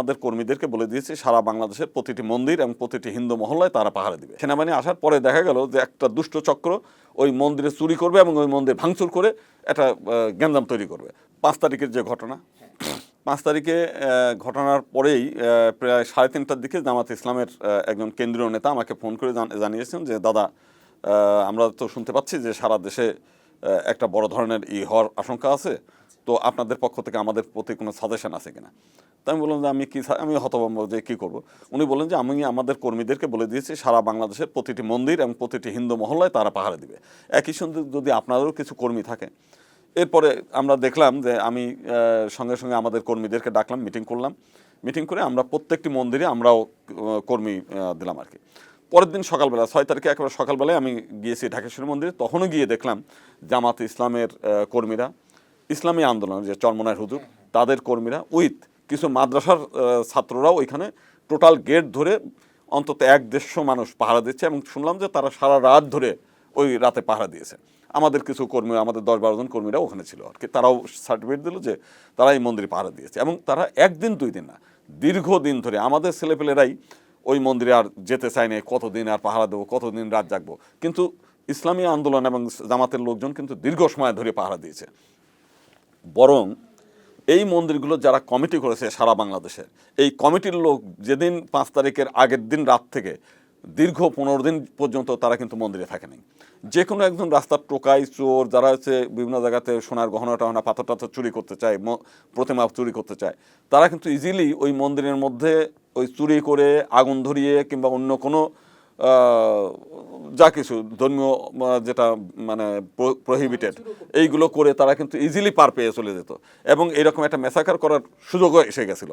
আমাদের কর্মীদেরকে বলে দিয়েছি, সারা বাংলাদেশের প্রতিটি মন্দির এবং প্রতিটি হিন্দু মহল্লায় তারা পাহারা দিবে। সেনাবাহিনী আসার পরে দেখা গেল যে একটা দুষ্ট চক্র ওই মন্দিরে চুরি করবে এবং ওই মন্দির ভাঙচুর করে একটা গ্যাঞ্জাম তৈরি করবে। পাঁচ তারিখের যে ঘটনা, পাঁচ তারিখে ঘটনার পরেই প্রায় সাড়ে তিনটার দিকে জামাত ইসলামের একজন কেন্দ্রীয় নেতা আমাকে ফোন করে জানিয়েছেন যে, দাদা আমরা তো শুনতে পাচ্ছি যে সারা দেশে একটা বড় ধরনের ই হওয়ার আশঙ্কা আছে। তো আপনাদের পক্ষ থেকে আমাদের প্রতি কোনো সাজেশন আছে কিনা? তো আমি বললাম যে আমি কি আমি হতভম্ব যে কী করব? উনি বললেন যে আমি আমাদের কর্মীদেরকে বলে দিয়েছি, সারা বাংলাদেশের প্রতিটি মন্দির এবং প্রতিটি হিন্দু মহল্লায় তারা পাহারা দিবে। একই সঙ্গে যদি আপনাদেরও কিছু কর্মী থাকে, এরপরে আমরা দেখলাম যে আমি সঙ্গে সঙ্গে আমাদের কর্মীদেরকে ডাকলাম মিটিং করলাম। মিটিং করে আমরা প্রত্যেকটি মন্দিরে আমরাও কর্মী দিলাম আর কি পরের দিন সকালবেলা, ছয় তারিখে একেবারে সকালবেলায় আমি গিয়েছি ঢাকেশ্বরী মন্দিরে। তখনও গিয়ে দেখলাম জামাত ইসলামের কর্মীরা ইসলামী আন্দোলন, যে চরমনায় হুজুর, তাদের কর্মীরা উইথ কিছু মাদ্রাসার ছাত্ররাও ওইখানে টোটাল গেট ধরে অন্তত এক দেড়শো মানুষ পাহারা দিচ্ছে এবং শুনলাম যে তারা সারা রাত ধরে ওই রাতে পাহারা দিয়েছে। আমাদের কিছু কর্মী, আমাদের দশ বারো জন কর্মীরা ওখানে ছিল আর কি। তারাও সার্টিফিকেট দিল যে তারা এই মন্দিরে পাহারা দিয়েছে এবং তারা একদিন, দুই দিন না, দীর্ঘদিন ধরে আমাদের ছেলেপেলেরাই ওই মন্দিরে আর যেতে চায় না কতদিন আর পাহারা দেবো, কতদিন রাত জাগবো। কিন্তু ইসলামী আন্দোলন এবং জামাতের লোকজন কিন্তু দীর্ঘ সময় ধরে পাহারা দিয়েছে। বরং এই মন্দিরগুলো যারা কমিটি করেছে সারা বাংলাদেশে, এই কমিটির লোক যেদিন পাঁচ তারিখের আগের দিন রাত থেকে দীর্ঘ পনেরো দিন পর্যন্ত তারা কিন্তু মন্দিরে থাকেনি। যে কোনো একজন রাস্তার টোকাই, চোর, যারা হচ্ছে বিভিন্ন জায়গাতে সোনার গহনা টহনা, পাথর টাথর চুরি করতে চায় প্রতিমা চুরি করতে চায়, তারা কিন্তু ইজিলি ওই মন্দিরের মধ্যে ওই চুরি করে আগুন ধরিয়ে কিংবা অন্য কোনো যা কিছু ধর্মীয় যেটা মানে প্রহিবিটেড এইগুলো করে তারা কিন্তু ইজিলি পার পেয়ে চলে যেত। এবং এরকম একটা মেসাকার করার সুযোগও এসে গেছিল।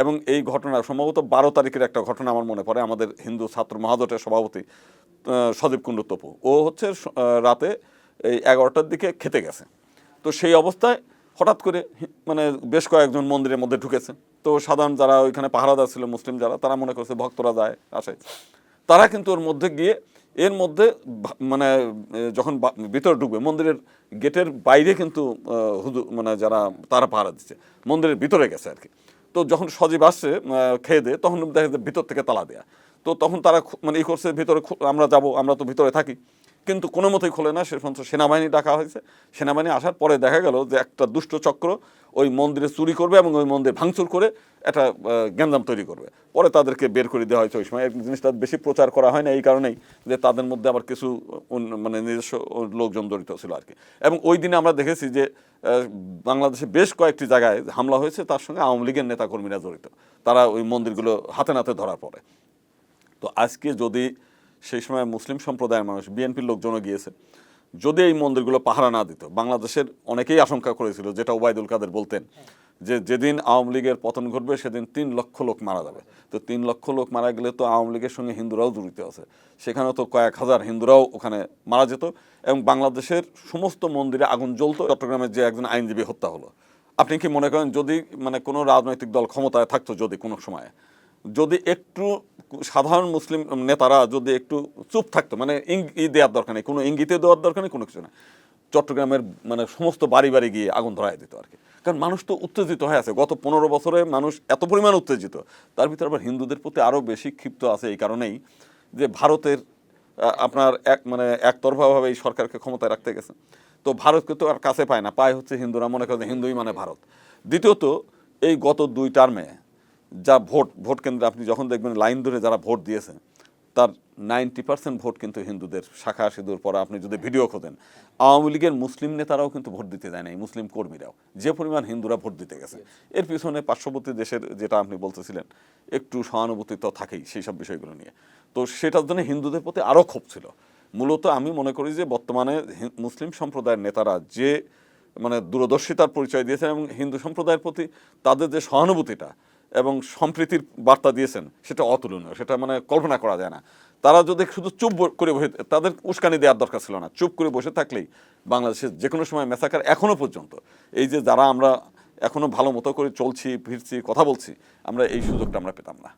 এবং এই ঘটনা সম্ভবত বারো তারিখের একটা ঘটনা আমার মনে পড়ে। আমাদের হিন্দু ছাত্র মহাজোটের সভাপতি সদীপ কুণ্ডু তপু। ও হচ্ছে রাতে এই এগারোটার দিকে খেতে গেছে। তো সেই অবস্থায় হঠাৎ করে মানে বেশ কয়েকজন মন্দিরের মধ্যে ঢুকেছে। তো সাধারণ যারা ওইখানে পাহারাদার ছিল, মুসলিম যারা, তারা মনে করছে ভক্তরা যায়, আসে। তারা কিন্তু ওর মধ্যে গিয়ে, এর মধ্যে মানে যখন ভিতরে ঢুকবে, মন্দিরের গেটের বাইরে কিন্তু হুদু মানে যারা, তারা পাহারা দিচ্ছে, মন্দিরের ভিতরে গেছে আর কি। তো যখন সজীব আসছে খেয়ে দেয়, তখন দেখা যায় ভিতর থেকে তালা দেয়া। তো তখন তারা মানে ই করছে, ভিতরে আমরা যাব, আমরা তো ভিতরে থাকি। কিন্তু কোনো মতেই খোলে না, সে সেনাবাহিনী ডাকা হয়েছে। সেনাবাহিনী আসার পরে দেখা গেল যে একটা দুষ্ট চক্র ওই মন্দিরে চুরি করবে এবং ওই মন্দির ভাঙচুর করে একটা গ্যাঞ্জাম তৈরি করবে। পরে তাদেরকে বের করে দেওয়া হয়েছে ওই সময়। এই জিনিসটা বেশি প্রচার করা হয় না এই কারণেই যে তাদের মধ্যে আবার কিছু মানে নিজস্ব লোকজন জড়িত ছিল আর কি। এবং ওই দিনে আমরা দেখেছি যে বাংলাদেশে বেশ কয়েকটি জায়গায় হামলা হয়েছে, তার সঙ্গে আওয়ামী লীগের নেতাকর্মীরা জড়িত। তারা ওই মন্দিরগুলো হাতে নাতে ধরার পরে। তো আজকে যদি সেই সময় মুসলিম সম্প্রদায়ের মানুষ, বিএনপির লোকজনও গিয়েছে। যদি এই মন্দিরগুলো পাহারা না দিত, বাংলাদেশের অনেকেই আশঙ্কা করেছিল, যেটা ওবায়দুল কাদের বলতেন, যে যেদিন আওয়ামী লীগের পতন ঘটবে, সেদিন তিন লক্ষ লোক মারা যাবে। তো তিন লক্ষ লোক মারা গেলে তো আওয়ামী লীগের সঙ্গে হিন্দুরাও জড়িত আছে। সেখানে তো কয়েক হাজার হিন্দুরাও ওখানে মারা যেত এবং বাংলাদেশের সমস্ত মন্দিরে আগুন জ্বলতো। চট্টগ্রামের যে একজন আইনজীবী হত্যা হলো। আপনি কি মনে করেন, যদি মানে কোনো রাজনৈতিক দল ক্ষমতায় থাকতো যদি কোনো সময়, যদি একটু সাধারণ মুসলিম নেতারা যদি একটু চুপ থাকতো মানে ইং- দেওয়ার দরকার নেই, কোনো ইঙ্গিতে দেওয়ার দরকার নেই, কোনো কিছু না। চট্টগ্রামের মানে সমস্ত বাড়ি বাড়ি গিয়ে আগুন ধরাই দিত আর কি। কারণ মানুষ তো উত্তেজিত হয়ে আছে। গত পনেরো বছরে মানুষ এত পরিমাণ উত্তেজিত। তার ভিতরে আবার হিন্দুদের প্রতি আরও বেশি ক্ষিপ্ত আছে এই কারণেই যে ভারতের আপনার এক মানে একতরফাভাবে এই সরকারকে ক্ষমতায় রাখতে গেছে। তো ভারতকে তো আর কাছে পায় না। পায় হচ্ছে হিন্দুরা। মনে করে হিন্দুই মানে ভারত। দ্বিতীয়ত, এই গত দুই টার্মে যা ভোট ভোট কেন্দ্রে আপনি যখন দেখবেন লাইন ধরে যারা ভোট দিয়েছে, তার নাইনটি পার্সেন্ট ভোট কিন্তু হিন্দুদের শাখা সিঁদুর পরা আপনি যদি ভিডিও খোঁজেন, আওয়ামী লীগের মুসলিম নেতারাও কিন্তু ভোট দিতে যায় নাই, মুসলিম কর্মীরাও। যে পরিমাণ হিন্দুরা ভোট দিতে গেছে। এর পিছনে পার্শ্ববর্তী দেশের যেটা আপনি বলতেছিলেন, একটু সহানুভূতি তো থাকেই সেই সব বিষয়গুলো নিয়ে। তো সেটার জন্য হিন্দুদের প্রতি আরও ক্ষোভ ছিল। মূলত আমি মনে করি যে বর্তমানে মুসলিম সম্প্রদায়ের নেতারা যে মানে দূরদর্শিতার পরিচয় দিয়েছেন এবং হিন্দু সম্প্রদায়ের প্রতি তাদের যে সহানুভূতিটা এবং সম্প্রীতির বার্তা দিয়েছেন, সেটা অতুলনীয়, সেটা মানে কল্পনা করা যায় না। তারা যদি শুধু চুপ করে বসে, তাদের উস্কানি দেওয়ার দরকার ছিল না। চুপ করে বসে থাকলেই বাংলাদেশের যে কোনো সময় মেসাকার এখনও পর্যন্ত, এই যে যারা আমরা এখনও ভালো মতো করে চলছি, ফিরছি, কথা বলছি, আমরা এই সুযোগটা আমরা পেতাম না।